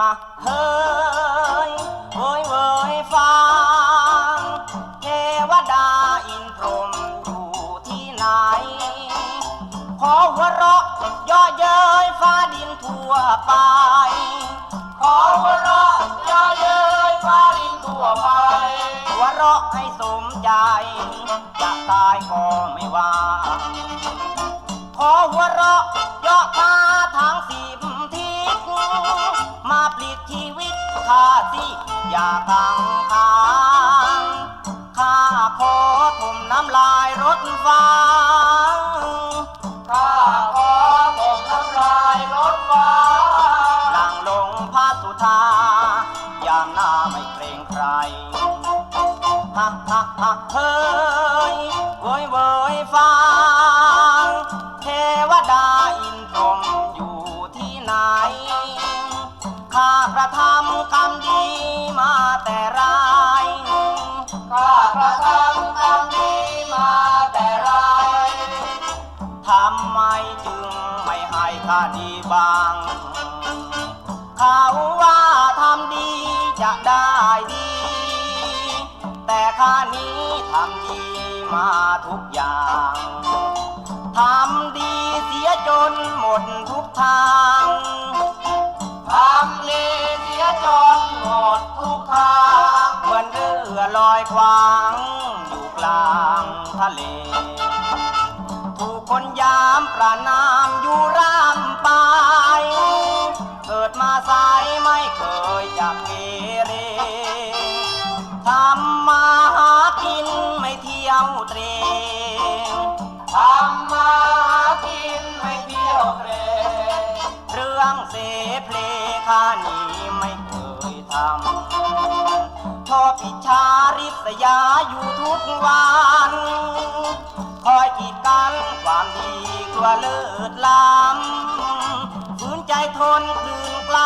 ฮะฮะเฮ้ยเว้ยเว้ยฟังเทวดาอินพรหมอยู่ที่ไหน ขอหัวเราะเย่อเย้ยฟ้าดินทั่วไป ขอหัวเราะเย่อเย้ยฟ้าดินทั่วไป หัวเราะให้สมใจ จะตายก็ไม่ว่า ขอหัวเราะเยา กังขางข้าขอถมน้ำลายรถฟ้าข้าขอถมน้ำลายรถฟ้าหลังลงพระสุธาอย่างหน้าไม่เกรงใครฮักฮักฮักเฮ้ยเว้ยเว้ยฟังเทวดา จึงไม่ให้ข้าดีบ้าง เขาว่าทำดีจะได้ดี แต่ข้านี้ทำดีมาทุกอย่าง ทำดีเสียจนหมดทุกทางทำดีเสียจนหมดทุกทาง เหมือนเรือลอยควาง อยู่กลางทะเล คนยามประนามอยู่ร่ำไป เกิดมาสายไม่เคยจะเกเรทำมาหากินไม่เที่ยวเตรทำมาหากินไม่เที่ยวเตรเรื่องเสเพลข้านี้ไม่เคยทำชอบอิจฉาริษยาอยู่ทุกวัน คอยกีดกันความดีกลัวเลิศล้ำฝืนใจทนคืนกล้า